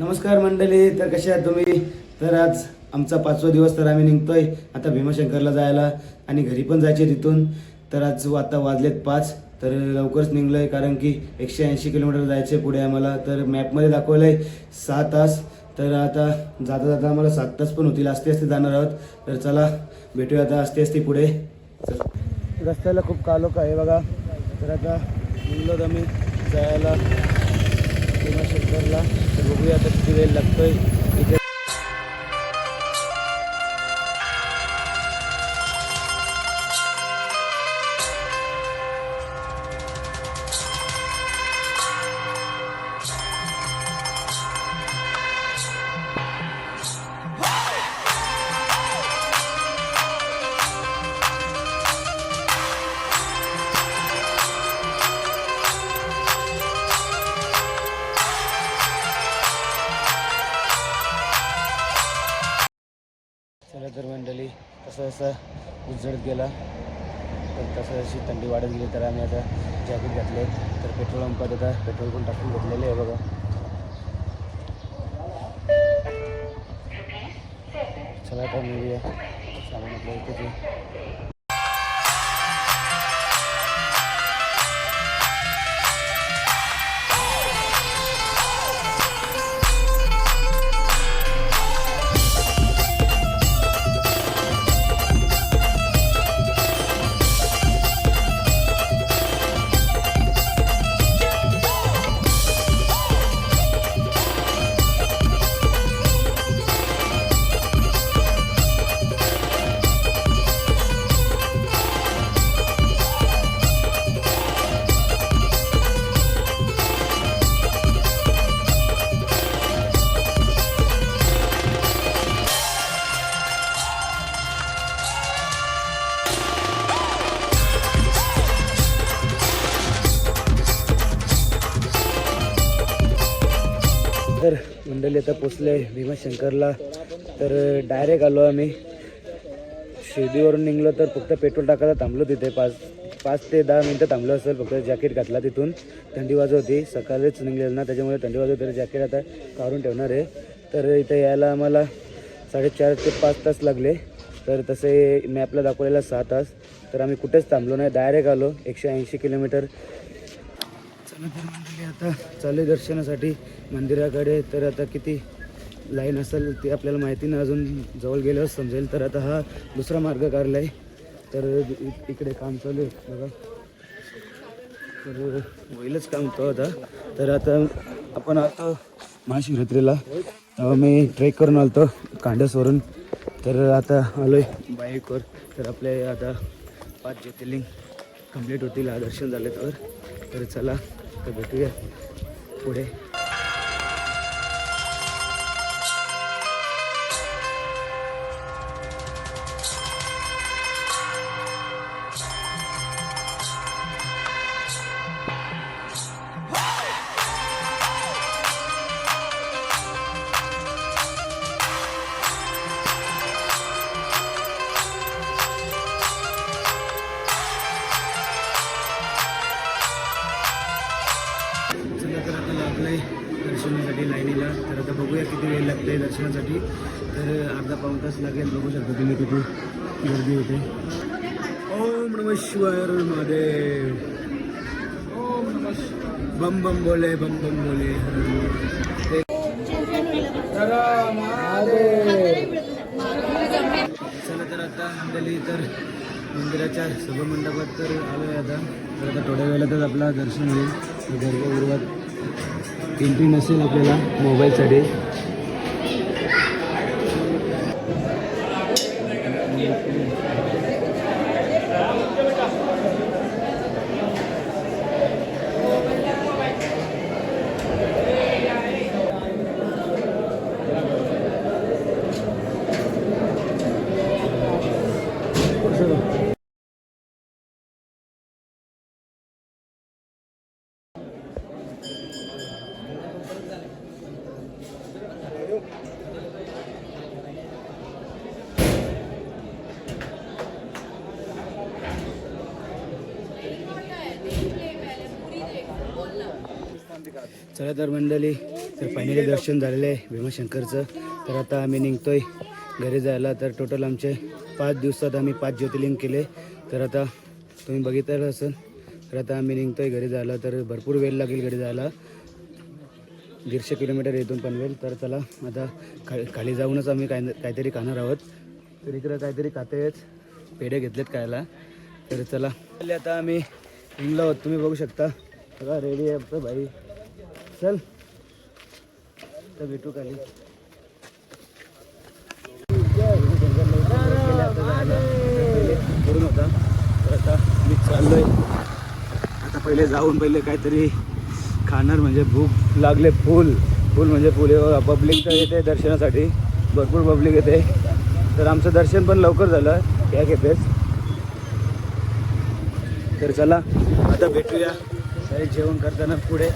नमस्कार मंडळी तर कसे आहात तुम्ही? तर आज आमचा पाचवा दिवस तर आम्ही निघतोय. आता भीमाशंकरला जायला आणि घरी पण जायचे तिथून. तर आज आता वाजलेत पाच. तर लवकरच निघलोय कारण की एकशे ऐंशी किलोमीटर जायचे पुढे आम्हाला. तर मॅपमध्ये दाखवलंय सहा तास. तर आता जाता जाता आम्हाला सात तास पण होतील. असते असते जाणार आहोत. तर चला भेटूया आता असते असते पुढे. चल. रस्त्याला खूप कालोख आहे बघा. तर आता निघलो आम्ही जायला. भीमाशंकरला तर बघूया आता किती वेळ लागतोय जसं उजळत गेला तर तसं जशी थंडी वाढत गेली तर आम्ही आता जॅकेट घातले. तर पेट्रोल पंपात आता पेट्रोल पण टाकून घेतलेले आहे बघा. चला आता मिळूया सामान आपल्या इथेच मंडळी आता पोचले भीमाशंकरला. तर डायरेक्ट आलो आम्ही. शिर्डीवरून निघलो तर फक्त पेट्रोल टाकायला थांबलो तिथे. पाच पाच ते दहा मिनटं थांबलो असेल फक्त जॅकेट घातला तिथून. थंडी वाजत होती. सकाळीच निघलेलं ना त्याच्यामुळे थंडी वाजत होती. जॅकेट आता काढून ठेवणार आहे. तर इथे यायला आम्हाला साडेचार ते पाच तास लागले. तर तसे मॅपला दाखवलेला सहा तास. तर आम्ही कुठेच थांबलो नाही. डायरेक्ट आलो. एकशे ऐंशी किलोमीटर मंडळी आता चालू आहे दर्शनासाठी मंदिराकडे. तर आता किती लाईन असेल ते आपल्याला माहिती नाही. अजून जवळ गेल्यावर समजेल. तर आता हा दुसरा मार्ग काढला आहे तर इकडे काम चालू आहे बघा. तर होईलच काम तो आता. तर आता आपण आता महाशिवरात्रीला. तेव्हा मी ट्रेक करून आलतो कांडसवरून तर आता आलो आहे बाईकवर. तर आपले आता पाच ज्योतिर्लिंग कंप्लीट होतील. हा दर्शन झाले तर. तर चला. तर भेटूया पुढे. दर्शनासाठी लाईनीला. तर आता बघूया किती वेळ लागते दर्शनासाठी. तर अर्धा पाऊण तास लागेल बघू शकता तुम्ही किती गर्दी होते. ओम नम शिवाय हर महादेव. ओम नम बम बम बोले बम बम बोले हर चला तर आता मंडळी तर मंदिराच्या सभामंडपात तर आलोय आता. तर आता थोड्या वेळातच आपला दर्शन होईल. गर्भगृहात एंट्री नसेल आपल्याला मोबाईलसाठी चला तर मंडळी तर फायनली दर्शन झालेलं आहे भीमाशंकरचं. तर आता आम्ही निघतोय घरी जायला. तर टोटल आमचे पाच दिवसात आम्ही पाच ज्योतिर्लिंग केले. तर आता तुम्ही बघितलं असेल तर आता आम्ही निघतोय घरी जायला. तर भरपूर वेळ लागेल घरी जायला. दीडशे किलोमीटर इथून पनवेल तर चला आता खा खाली जाऊनच आम्ही काय काहीतरी खाणार आहोत. तर इकडं काहीतरी खाते पेढे घेतलेत खायला. तर चला. आता आम्ही निघलो आहोत. तुम्ही बघू शकता. बघा रेडी आहे भाई. चल. तर भेटू खाली करून होता तर आता मी चाललोय आता पहिले जाऊन पहिले काहीतरी खाणार म्हणजे भूक लागले फुल. फुल म्हणजे फुले. पब्लिक तर येते दर्शनासाठी. भरपूर पब्लिक येते. तर आमचं दर्शन पण लवकर झालं. या खेपेस तर चला आता भेटूया. जेवण करताना पुढे.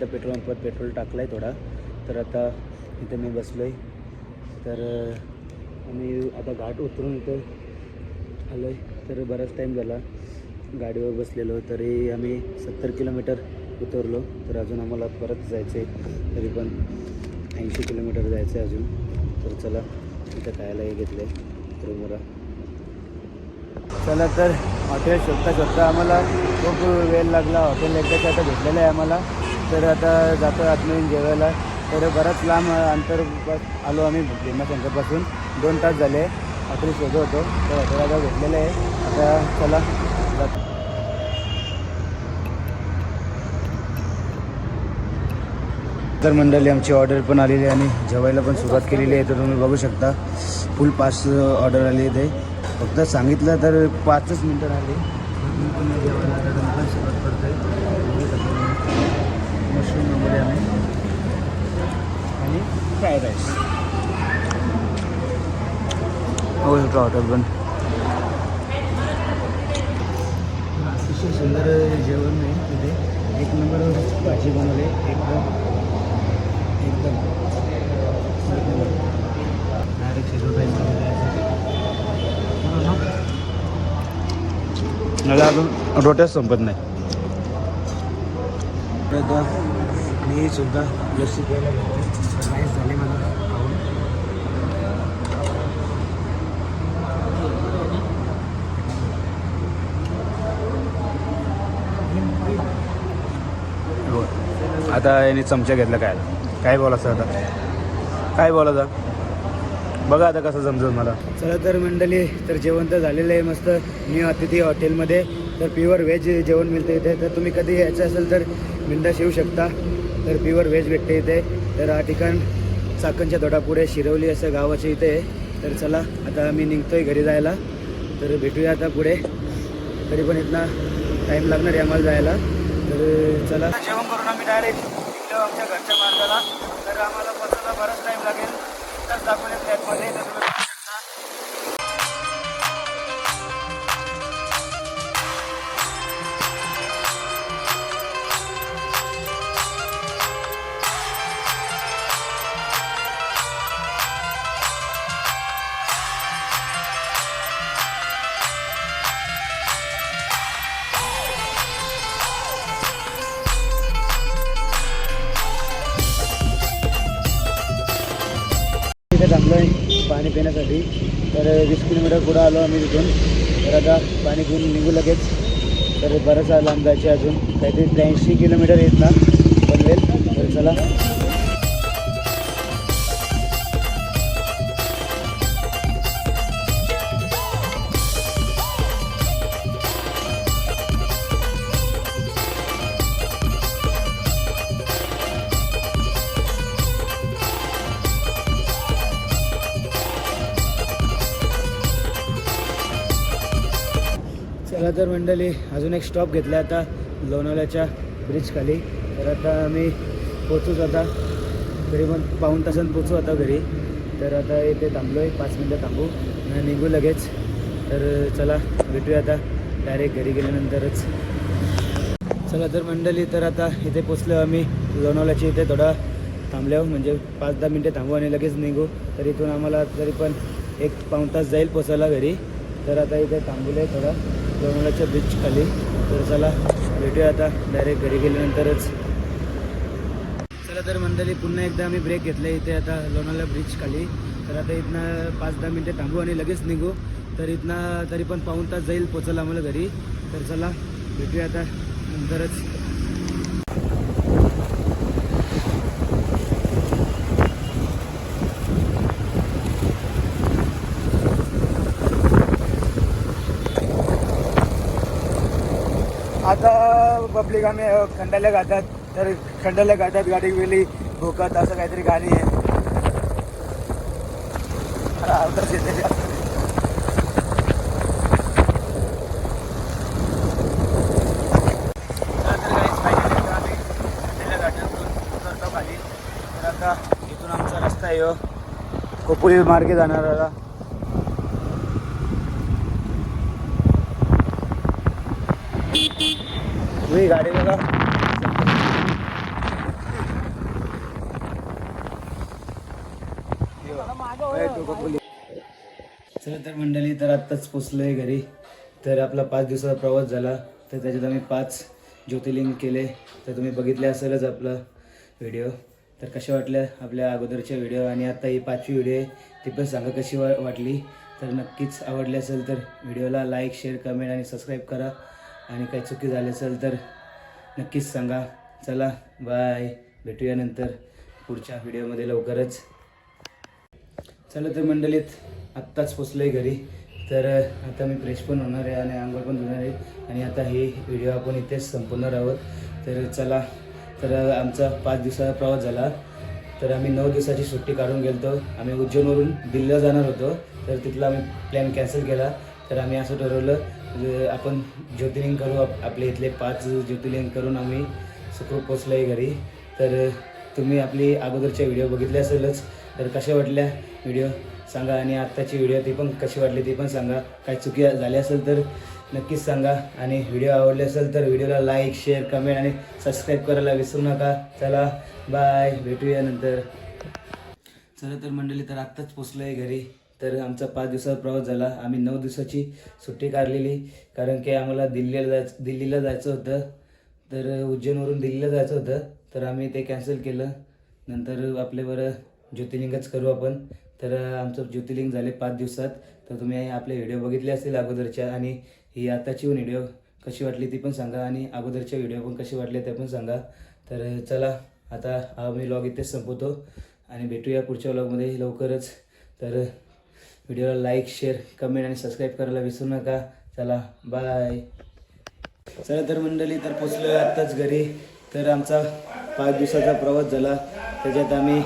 आता पेट्रोल पंपात पेट्रोल टाकलं आहे थोडा. तर आता इथं मी बसलो आहे तर आम्ही आता घाट उतरून इथं आलो आहे तर बराच टाईम झाला गाडीवर बसलेलो. तरी आम्ही सत्तर किलोमीटर उतरलो. तर अजून आम्हाला परत जायचं आहे तरी पण ऐंशी किलोमीटर जायचं आहे अजून. तर चला इथं खायला हे घेतलं आहे रूमवर चला तर हॉटेल शोधता शोधता आम्हाला खूप वेळ लागला. हॉटेल एकदाच आता भेटलेलं आहे आम्हाला. तर आता जातो आतमध्ये जेवायला. तर बराच लांब अंतर बस आलो आम्ही भीमाशंकरपासून दोन तास झाले. हॉटेल शोधत होतो. तर हॉटेल आता भेटलेलं आहे. आता चला. जातो तर मंडळी आमची ऑर्डर पण आलेली आहे आणि जेवायला पण सुरुवात केलेली आहे. तर तुम्ही बघू शकता. फुल पाच ऑर्डर आली आहे ते फक्त सांगितलं तर पाचच मिनटं राहिली मी पण जेवायला आता नंतर सुरुवात करतोय मशरूम वगैरे आम्ही आणि फ्राईड राईस हो शकता हॉटेल पण. अतिशय सुंदर जेवण आहे तिथे. एक नंबर भाजी बनवली. एकदम एकदम. डायरेक्ट मला अजून रोट्याच संपत नाही. मी सुद्धा लस्सी प्यायला नाहीच झाली मला खाऊन हो. आता याने चमचा घेतला काय? काय बोलायचं आता? काय बोलायचं? बघा आता कसं समजत मला. चला तर मंडळी तर जेवण तर झालेलं आहे मस्त. न्यू अतिथी हॉटेलमध्ये तर प्युअर व्हेज जेवण मिळते इथे. तर तुम्ही कधी यायचं असेल तर बिंदास येऊ शकता. तर प्युअर व्हेज भेटते इथे. तर हा ठिकाण चाकणच्या तोडापुढे शिरवली असं गावाच्या इथे आहे. तर चला आता आम्ही निघतोय घरी जायला. तर भेटूया आता पुढे. तरी पण इथला टाईम लागणार आहे आम्हाला जायला. चला. जेवण करून आम्ही डायरेक्ट निघलो आमच्या घरच्या मार्गाला तर आम्हाला बसायला बराच टाईम लागेल. तर दाखवले फ्लॅटमध्ये तर वीस किलोमीटर पुढं आलो आम्ही तिथून तर आता पाणी घेऊन निघू लगेच. तर बरंच लांब जायचे अजून. काहीतरी त्र्याऐंशी किलोमीटर येत ना पनवेल तर चला. चला तर मंडळी अजून एक स्टॉप घेतला आता लोणावळ्याच्या ब्रिजखाली तर आता आम्ही पोचूच आता. तरी पण पाऊण तासात पोचू आता घरी. तर आता इथे थांबलो आहे पाच मिनटं थांबू आणि निघू लगेच. तर चला भेटूया आता. डायरेक्ट घरी गेल्यानंतरच. चला तर मंडळी तर आता इथे पोचलो आम्ही. लोणावळ्याच्या इथे थोडा थांबल्यावर म्हणजे पाच दहा मिनटं थांबू आणि लगेच निघू. तर इथून आम्हाला तरी पण एक पाऊण तास जाईल पोचायला घरी. तर आता इथे थांबले थोडा. लोणावळ्याच्या बीच खाली. तर चला भेटूया आता. डायरेक्ट घरी गेल्यानंतरच. चला तर मंडळी पुन्हा एकदा आम्ही ब्रेक घेतला इथे आता लोणावळा ब्रिज खाली. तर आता इथनं पाच दहा मिनटं थांबू आणि लगेच निघू. तर इथनं तरी पण पाऊन तास जाईल पोचायला आम्हाला घरी. तर चला भेटूया आता नंतरच. आता पब्लिक आम्ही खंडाला गातात. तर खंडाला गातात गाडी गेली भोकात असं काहीतरी गाणी आहे. हा, येते आता आम्ही उतरतो आता इथून आमचा रस्ता आहे ह्यो. खोपोली मार्गे जाणारा तुम्ही गाडी बघा चला तर मंडळी तर आत्ताच पोचलोय घरी. तर आपला पाच दिवसाचा प्रवास झाला. तर त्याच्यात आम्ही पाच ज्योतिर्लिंग केले. तर तुम्ही बघितले असेलच आपला व्हिडिओ तर कशा वाटल्या आपल्या अगोदरच्या व्हिडिओ आणि आत्ता ही पाचवी व्हिडिओ आहे. ती पण सांगा कशी वा वाटली. तर नक्कीच आवडली असेल तर व्हिडिओला लाईक शेअर कमेंट आणि सबस्क्राईब करा. आणि काही चुकी झाली असेल तर नक्कीच सांगा. चला बाय भेटूया नंतर पुढच्या व्हिडिओमध्ये लवकरच. चला तर मंडळीत आत्ताच पोचलो आहे घरी. तर आता मी फ्रेश पण होणार आहे आणि आंघोळ पण धुणार आहे. आणि आता हे व्हिडिओ आपण इथेच संपवणार आहोत तर चला तर आमचा पाच दिवसाचा प्रवास झाला. तर आम्ही नऊ दिवसाची सुट्टी काढून गेलतो. आम्ही उज्जैनवरून दिल्लीला जाणार होतो. तर तिथला आम्ही प्लॅन कॅन्सल केला. तर आम्ही असं ठरवलं आपण ज्योतिर्लिंग करू आप आपले इथले पाच ज्योतिर्लिंग करून आम्ही सुखरूप पोचलो आहे घरी. तर तुम्ही आपली अगोदरच्या व्हिडिओ बघितले असेलच तर कशा वाटल्या व्हिडिओ सांगा आणि आत्ताची व्हिडिओ ती पण कशी वाटली ती पण सांगा. काही चुकी झाली असेल तर नक्कीच सांगा आणि व्हिडिओ आवडले असेल तर व्हिडिओला लाईक शेअर कमेंट आणि सबस्क्राईब करायला विसरू नका. चला बाय. भेटूया नंतर. चला तर मंडळी तर आत्ताच पोचलो आहे घरी. तर आमचा पाच दिवसाचा प्रवास झाला. आम्ही नऊ दिवसाची सुट्टी काढलेली. कारण की आम्हाला दिल्लीला जायचं दिल्लीला जायचं होतं. तर उज्जैनवरून दिल्लीला जायचं होतं. तर आम्ही ते कॅन्सल केलं. नंतर आपले बरं ज्योतिर्लिंगच करू आपण. तर आमचं ज्योतिर्लिंग झाले पाच दिवसात. तर तुम्ही आपले व्हिडिओ बघितले असतील अगोदरच्या आणि ही आताची पण व्हिडिओ कशी वाटली ती पण सांगा आणि अगोदरच्या व्हिडिओ पण कशी वाटले ते पण सांगा. तर चला आता हा मी लॉग इथेच संपवतो आणि भेटूया पुढच्या व्लॉगमध्ये लवकरच. तर व्हिडिओला लाईक शेअर कमेंट आणि सबस्क्राईब करायला विसरू नका. चला बाय. चला तर मंडळी तर पोचलो आत्ताच घरी. तर आमचा पाच दिवसाचा प्रवास झाला. त्याच्यात आम्ही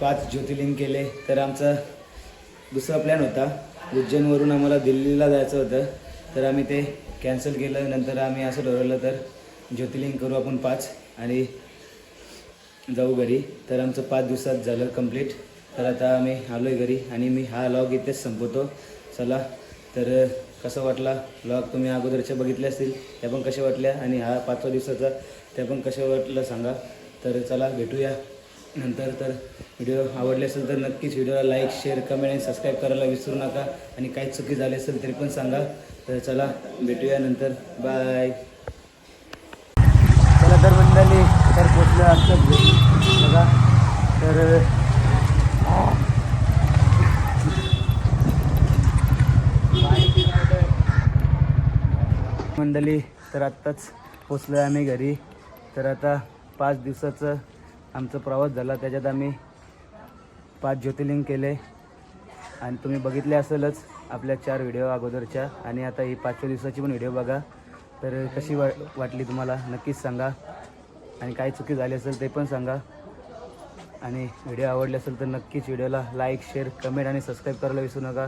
पाच ज्योतिर्लिंग केले. तर आमचा दुसरा प्लॅन होता. उज्जैनवरून आम्हाला दिल्लीला जायचं होतं. तर आम्ही ते कॅन्सल केलं. नंतर आम्ही असं ठरवलं तर ज्योतिर्लिंग करू आपण पाच आणि जाऊ घरी. तर आमचं पाच दिवसात झालं कंप्लीट तर आता आम्ही आलो आहे घरी आणि मी हा लॉग इथेच संपवतो. चला तर कसं वाटला लॉग तुम्ही अगोदरच्या बघितले असतील त्या पण कशा वाटल्या? आणि हा पाचवा दिवसाचा त्या पण कशा वाटलं सांगा. तर चला भेटूया. नंतर तर व्हिडिओ आवडले असेल तर नक्कीच व्हिडिओला लाईक शेअर कमेंट आणि सबस्क्राईब करायला विसरू नका. आणि काही चुकी झाली असेल तरी पण सांगा. तर चला भेटूया नंतर. बाय चला तर मंडळी तर पोचलं आमचं बघा तर मंडळी तर आत्ताच पोचलो आहे आम्ही घरी. तर आता पाच दिवसाचं आमचा प्रवास झाला. त्याच्यात आम्ही पाच ज्योतिर्लिंग केले. आणि तुम्ही बघितले असेलच आपल्या चार व्हिडिओ अगोदरच्या. आणि आता ही पाचव्या दिवसाची पण व्हिडिओ बघा. तर कशी वा वाटली तुम्हाला? नक्कीच सांगा. आणि काही चुकी झाली असेल ते पण सांगा. आणि व्हिडिओ आवडले असेल तर नक्कीच व्हिडिओला लाईक शेअर कमेंट आणि सबस्क्राईब करायला विसरू नका.